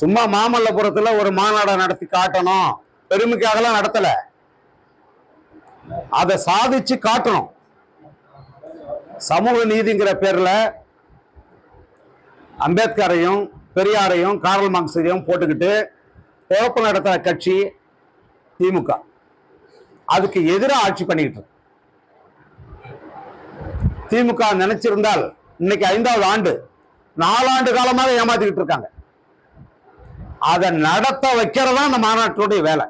சும்மா மாமல்லபுரத்துல ஒரு மாநாடை நடத்தி காட்டணும். பெருமைக்காகலாம் நடத்தல. அதை சாதிச்சு காட்டணும். சமூக நீதிங்கிற பேர்ல அம்பேத்கரையும் பெரியாரையும் காரல் மார்க்சையும் போட்டுக்கிட்டு குழப்பம் நடத்துற கட்சி திமுக. அதுக்கு எதிராக ஆட்சி பண்ணிக்கிட்டு இருக்கு. திமுக நினைச்சிருந்தால் இன்னைக்கு ஐந்தாவது ஆண்டு நாலாண்டு காலமாக ஏமாத்திக்கிட்டு இருக்காங்க. அதை நடத்த வைக்கிறதா அந்த மாநாட்டுடைய வேலை.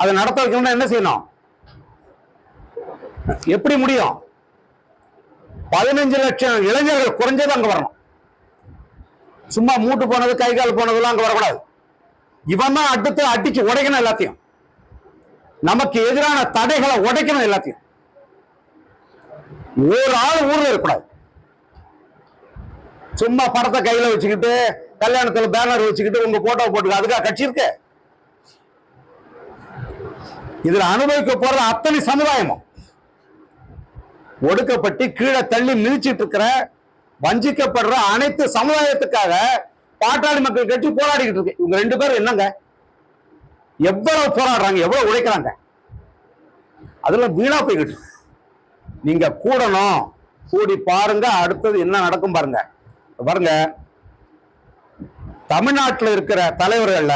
அதை நடத்த வைக்கணும்னா என்ன செய்யணும்? எப்படி முடியும்? பதினஞ்சு லட்சம் இளைஞர்கள் குறைஞ்சது அங்க வரணும். சும்மா மூட்டு போனது கை கால் போனதெல்லாம் அங்க வரக்கூடாது. இவன் தான் அடுத்து அடிச்சு உடைக்கணும் எல்லாத்தையும். நமக்கு எதிரான தடைகளை உடைக்கணும் எல்லாத்தையும். ஒரு ஆள் ஊர்ல இருக்கக்கூடாது. சும்மா படத்தை கையில வச்சுக்கிட்டு கல்யாணத்துல பேனர் வச்சுக்கிட்டு உங்க போட்டோ போட்டுக்க. அதுக்காக கட்சி இருக்கு? இதுல அனுபவிக்க போறது அத்தனை சமுதாயமும். ஒடுக்கப்பட்டு கீழே தள்ளி மிதிச்சிட்டு இருக்கிற வஞ்சிக்கப்படுற அனைத்து சமுதாயத்துக்காக பாட்டாளி மக்கள் கட்சி போராடிக்கிட்டு இருக்கு. இவங்க ரெண்டு பேரும் என்னங்க? எவ்வளவு போராடுறாங்க எவ்வளவு உழைக்கிறாங்க? அதெல்லாம் வீணா போய்கிட்டு நீங்க கூடணும். கூடி பாருங்க அடுத்தது என்ன நடக்கும் பாருங்க. பாருங்க. தமிழ்நாட்டில் இருக்கிற தலைவர்கள்ல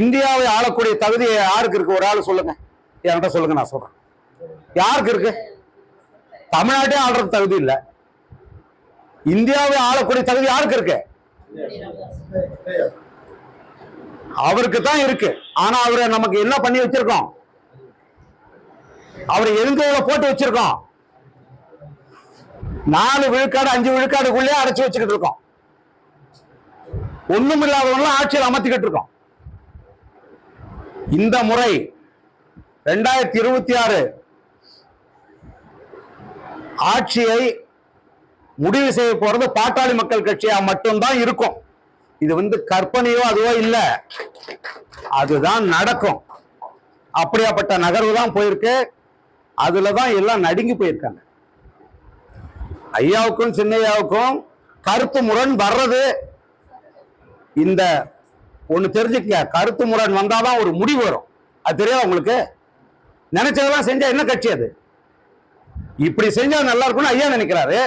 இந்தியாவை ஆளக்கூடிய தகுதி யாருக்கு இருக்கு? ஒரு ஆள் சொல்லுங்க. என்கிட்ட சொல்லுங்க நான் சொல்றேன். யாருக்கு இருக்கு? தமிழ்நாட்டே ஆள்றது தகுதி இல்லை. இந்தியாவை ஆளக்கூடிய தகுதி யாருக்கு இருக்கு? அவருக்கு தான் இருக்கு. ஆனா அவரை நமக்கு என்ன பண்ணி வச்சிருக்கோம்? அவரை எதுக்குள்ள போட்டு வச்சிருக்கோம். நாலு விழுக்காடு அஞ்சு விழுக்காடுக்குள்ளே அடைச்சு வச்சுக்கிட்டு இருக்கோம். ஒண்ணும் இல்லாதவங்களும் ஆட்சியில் அமர்த்திக்கிட்டு இருக்கோம். இந்த முறை ரெண்டாயிரத்தி இருபத்தி ஆறு ஆட்சியை முடிவு செய்ய போறது பாட்டாளி மக்கள் கட்சியா மட்டும்தான் இருக்கும். இது வந்து கற்பனையோ அதுவோ இல்ல. அதுதான் நடக்கும். அப்படியாப்பட்ட நகர்வு தான் போயிருக்கு. அதுல தான் எல்லாம் நடுங்கி போயிருக்காங்க. ஐயாவுக்கும் சின்னையாவுக்கும் கருத்து முரண் வர்றது இந்த ஒன்று தெரிஞ்சுக்க கருத்து முரண் வந்தாதான் ஒரு முடிவு வரும். அது தெரியாது உங்களுக்கு? நினைச்சதெல்லாம் செஞ்சா என்ன கட்சி அது? இப்படி செஞ்சா நல்லா இருக்கும்னு ஐயா நினைக்கிறாரு.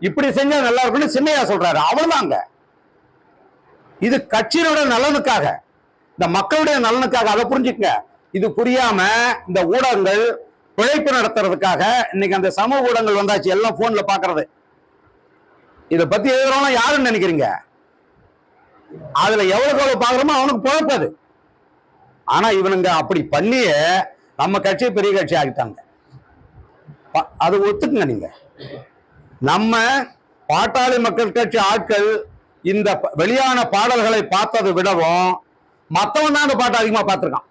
இப்படி செஞ்சா நல்லா இருக்கும்னு சின்னையா சொல்றாரு. அவ்வளவுதாங்க. இது கட்சியினுடைய நலனுக்காக. இந்த மக்களுடைய நலனுக்காக அதை புரிஞ்சுக்கங்க. இது புரியாம இந்த ஊடகங்கள் பிழைப்பு நடத்துறதுக்காக இன்னைக்கு அந்த சமூக ஊடகங்கள் வந்தாச்சு. எல்லாம் போன்ல பாக்குறது. இதை பத்தி எழுதுறோம்னா யாருன்னு நினைக்கிறீங்க? அதுல எவ்வளவு எவ்வளவு பாக்குறோமோ அவனுக்கு குழப்பாது ஆனா இவனுங்க அப்படி பண்ணியே நம்ம கட்சியை பெரிய கட்சி ஆகிட்டாங்க அது ஒத்துக்குங்க நீங்க. நம்ம பாட்டாளி மக்கள் கட்சி ஆட்கள் இந்த வெளியான பாடல்களை பார்த்ததை விடவும் மத்தவன் தான் அந்த பாட்டை அதிகமா பார்த்திருக்கான்.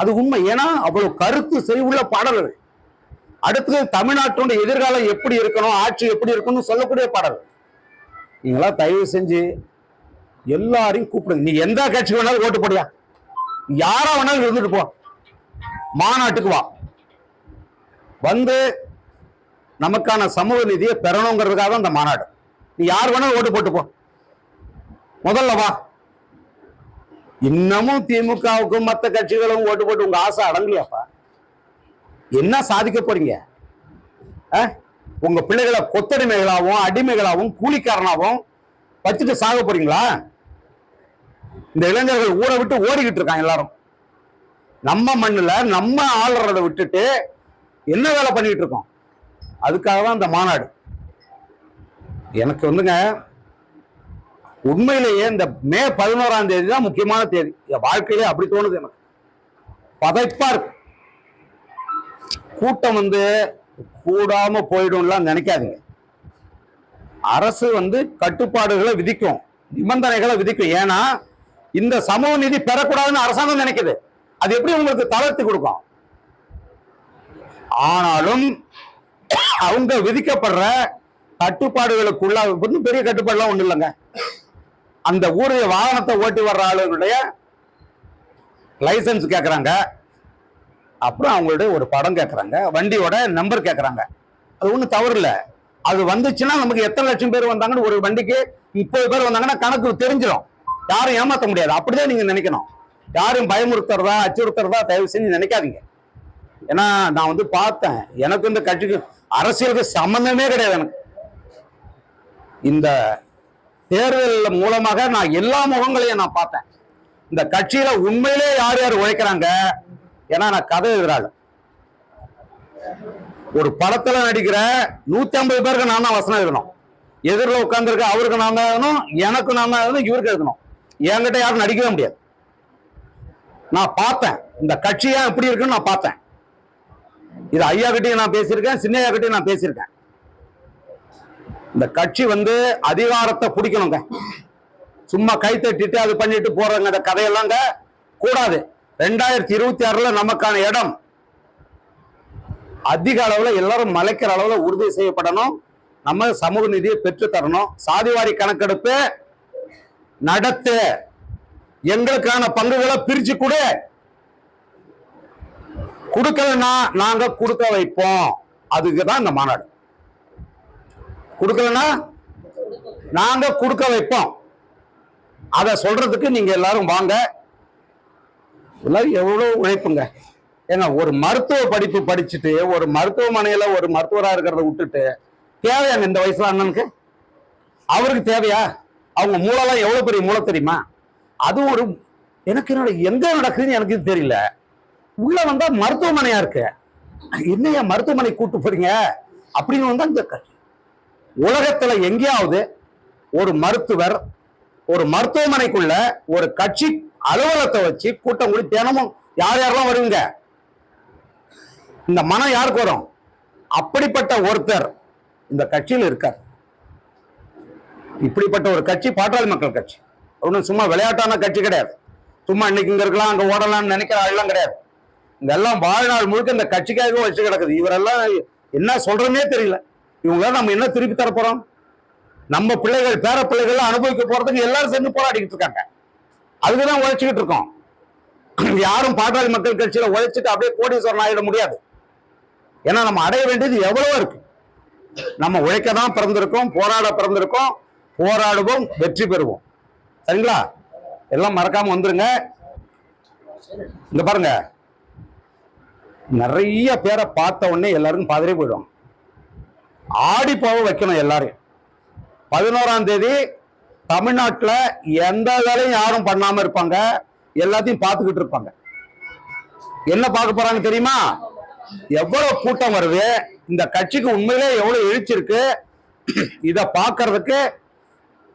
அது உண்மை. ஏன்னா அவ்வளவு கருத்து செறிவுள்ள பாடல்கள் அடுத்தது தமிழ்நாட்டினுடைய எதிர்காலம் எப்படி இருக்கணும் ஆட்சி எப்படி இருக்கணும்னு சொல்லக்கூடிய பாடல்கள் நீங்களா தயவு செஞ்சு எல்லாரையும் கூப்பிடுங்க. நீ எந்த கட்சிக்கு வேணாலும் ஓட்டு போடியா யாரா வேணாலும் இருந்துட்டு போ. மாநாட்டுக்கு வா. வந்து நமக்கான சமூக நிதியை பெறணுங்கிறதுக்காக தான் இந்த மாநாடு. நீ யார் வேணாலும் ஓட்டு போட்டு போ. முதல்ல வா. இன்னமும் திமுகவுக்கும் மற்ற கட்சிகளும் ஓட்டு போட்டு உங்க ஆசை அடங்கலையாப்பா? என்ன சாதிக்க போறீங்க? ஆ? உங்க பிள்ளைகளை கொத்தடிமைகளாகவும் அடிமைகளாகவும் கூலிக்காரனாகவும் வச்சுட்டு சாக போறீங்களா? இந்த இளைஞர்கள் ஊரை விட்டு ஓடிக்கிட்டு இருக்காங்க எல்லாரும். நம்ம மண்ணில் நம்ம ஆளுறதை விட்டுட்டு என்ன வேலை பண்ணிட்டு இருக்கோம்? அதுக்காக தான் இந்த மாநாடு. எனக்கு வந்துங்க உண்மையிலேயே இந்த மே பதினோராம் தேதி தான் முக்கியமான தேதி. என் வாழ்க்கையிலே அப்படி தோணுது எனக்கு. பதைப்பா இருக்கு. கூட்டம் வந்து கூடாம போயிடும்லாம் நினைக்காதீங்க. அரசு வந்து கட்டுப்பாடுகளை விதிக்கும் நிபந்தனைகளை விதிக்கும். ஏன்னா இந்த சமூக நிதி பெறக்கூடாதுன்னு அரசாங்கம் நினைக்குது. அது எப்படி உங்களுக்கு தளர்த்து கொடுக்கும்? ஆனாலும் அவங்க விதிக்கப்படுற கட்டுப்பாடுகளுக்குள்ள ஒன்றும் பெரிய கட்டுப்பாடுலாம் ஒன்றும் இல்லைங்க. அந்த ஊருடைய வாகனத்தை ஓட்டி வர்ற ஆளுகளுடைய லைசன்ஸ் கேட்குறாங்க அப்புறம் அவங்களுடைய ஒரு படம் கேட்குறாங்க வண்டியோட நம்பர் கேட்குறாங்க அது ஒன்றும் தவறு இல்லை. அது வந்துச்சுன்னா நமக்கு எத்தனை லட்சம் பேர் வந்தாங்கன்னு ஒரு வண்டிக்கு முப்பது பேர் வந்தாங்கன்னா கணக்கு தெரிஞ்சிடும் யாரும் ஏமாற்ற முடியாது. அப்படிதான் நீங்க நினைக்கணும். யாரும் பயமுறுத்துறதா அச்சுறுத்துறதா தயவு செஞ்சு நினைக்காதீங்க. ஏன்னா நான் வந்து பார்த்தேன். எனக்கு இந்த கட்சிக்கு அரசியலுக்கு சம்பந்தமே கிடையாது எனக்கு. இந்த தேர்தல் மூலமாக நான் எல்லா முகங்களையும் நான் பார்த்தேன். இந்த கட்சியில உண்மையிலே யார் யார் உழைக்கிறாங்க? ஏன்னா நான் கதை எழுதுறாங்க. ஒரு படத்துல நடிக்கிற நூத்தி ஐம்பது பேருக்கு நான் தான் வசனம் எழுதணும். எதிரில் உட்காந்துருக்க அவருக்கு நான் தான் எழுதணும் எனக்கு நான் தான் எழுதணும் இவருக்கு எழுதணும். என்கிட்ட யாரும் நடிக்கவே முடியாது. நான் பார்த்தேன். இந்த கட்சி ஏன் எப்படி இருக்குன்னு நான் பார்த்தேன். இது ஐயா கிட்டையும் நான் பேசியிருக்கேன் சின்னையா கிட்டையும் நான் பேசியிருக்கேன். இந்த கட்சி வந்து அதிகாரத்தை பிடிக்கணுங்க. சும்மா கை தட்டிட்டு அது பண்ணிட்டு போறவங்க இந்த கதையெல்லாங்க கூடாது. ரெண்டாயிரத்தி இருபத்தி ஆறுல நமக்கான இடம். அதிக அளவுல எல்லாரும் மலைக்கிற அளவுல உறுதி செய்யப்படணும். நம்ம சமூக நிதியை பெற்று தரணும். சாதிவாரி கணக்கெடுப்பு நடத்து. எங்களுக்கான பங்குகளை பிரிச்சு கொடு. கொடுக்கலன்னா நாங்க கொடுக்க வைப்போம். அதுக்கு தான் இந்த மாநாடு. கொடுக்கலன்னா நாங்க கொடுக்க வைப்போம். அதை சொல்றதுக்கு நீங்க எல்லாரும் வாங்க. எல்லாரும் எவ்வளவு உழைப்புங்க. ஏன்னா ஒரு மருத்துவ படிப்பு படிச்சுட்டு ஒரு மருத்துவமனையில ஒரு மருத்துவராக இருக்கிறத விட்டுட்டு தேவையாங்க இந்த வயசுல அண்ணனுக்கு? அவருக்கு தேவையா? அவங்க மூளைலாம் எவ்வளவு பெரிய மூளை தெரியுமா? அது ஒரு எனக்கு என்னோட எங்க நடக்குதுன்னு எனக்கு இது தெரியல. உள்ள வந்தா மருத்துவமனையா இருக்கு. என்னையா மருத்துவமனை கூட்டு போறீங்க? அப்படின்னு வந்தால் இந்த கட்சி உலகத்துல எங்கேயாவது ஒரு மருத்துவர் ஒரு மருத்துவமனைக்குள்ள ஒரு கட்சி அலுவலகத்தை வச்சு கூட்டம் கூடி தினமும் யார் யாரெல்லாம் வருவீங்க? இந்த மனம் யாருக்கு வரும்? அப்படிப்பட்ட ஒருத்தர் இந்த கட்சியில் இருக்கார். இப்படிப்பட்ட ஒரு கட்சி பாட்டாளி மக்கள் கட்சி. ஒன்றும் சும்மா விளையாட்டான கட்சி கிடையாது. சும்மா இன்னைக்கு இங்க இருக்கலாம் அங்க ஓடலாம்னு நினைக்கிற ஆள்லாம் கிடையாது. இதெல்லாம் வாழ்நாள் முழுக்க இந்த கட்சிக்காக வச்சு கிடக்குது. இவரெல்லாம் என்ன சொல்றதுனே தெரியல. இவங்க நம்ம என்ன திருப்பி தரப்போறோம்? நம்ம பிள்ளைகள் பேர பிள்ளைகள் அனுபவிக்க போறதுக்கு எல்லாரும் சேர்ந்து போராடிக்கிட்டு இருக்காங்க. அதுக்குதான் உழைச்சிக்கிட்டு இருக்கோம். யாரும் பாட்டாளி மக்கள் கட்சியில உழைச்சிட்டு அப்படியே கோடீஸ்வரன் ஆகிட முடியாது. ஏன்னா நம்ம அடைய வேண்டியது எவ்வளவோ இருக்கு. நம்ம உழைக்க தான் பிறந்திருக்கோம் போராட பிறந்திருக்கோம் போராடுவோம் வெற்றி பெறுவோம். சரிங்களா? எல்லாம் மறக்காம வந்துருங்க. இந்த பாருங்க. நிறைய பேரை பார்த்த உடனே எல்லாருக்கும் பாதிரியே போயிடும் ஆடி போக வைக்கணும் எல்லாரையும். பதினோராம் தேதி தமிழ்நாட்டில் எந்த வேலையும் யாரும் பண்ணாமல் இருப்பாங்க. எல்லாத்தையும் பார்த்துக்கிட்டு இருப்பாங்க. என்ன பார்க்க போறாங்க தெரியுமா? எவ்வளவு கூட்டம் வருது. இந்த கட்சிக்கு உண்மையிலே எவ்வளவு எழுச்சிருக்கு இதை பார்க்கறதுக்கு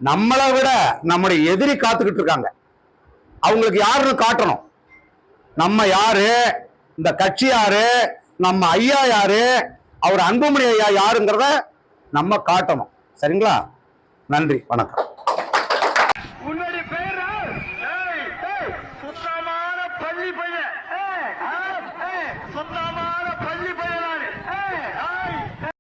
நம்மளை விட நம்முடைய எதிரி காத்துக்கிட்டு இருக்காங்க. அவங்களுக்கு யாருன்னு காட்டணும். நம்ம யாரு? இந்த கட்சி யாரு? நம்ம ஐயா யாரு? அவர் அன்புமணி ஐயா யாருங்கிறத நம்ம காட்டணும். சரிங்களா? நன்றி. வணக்கம்.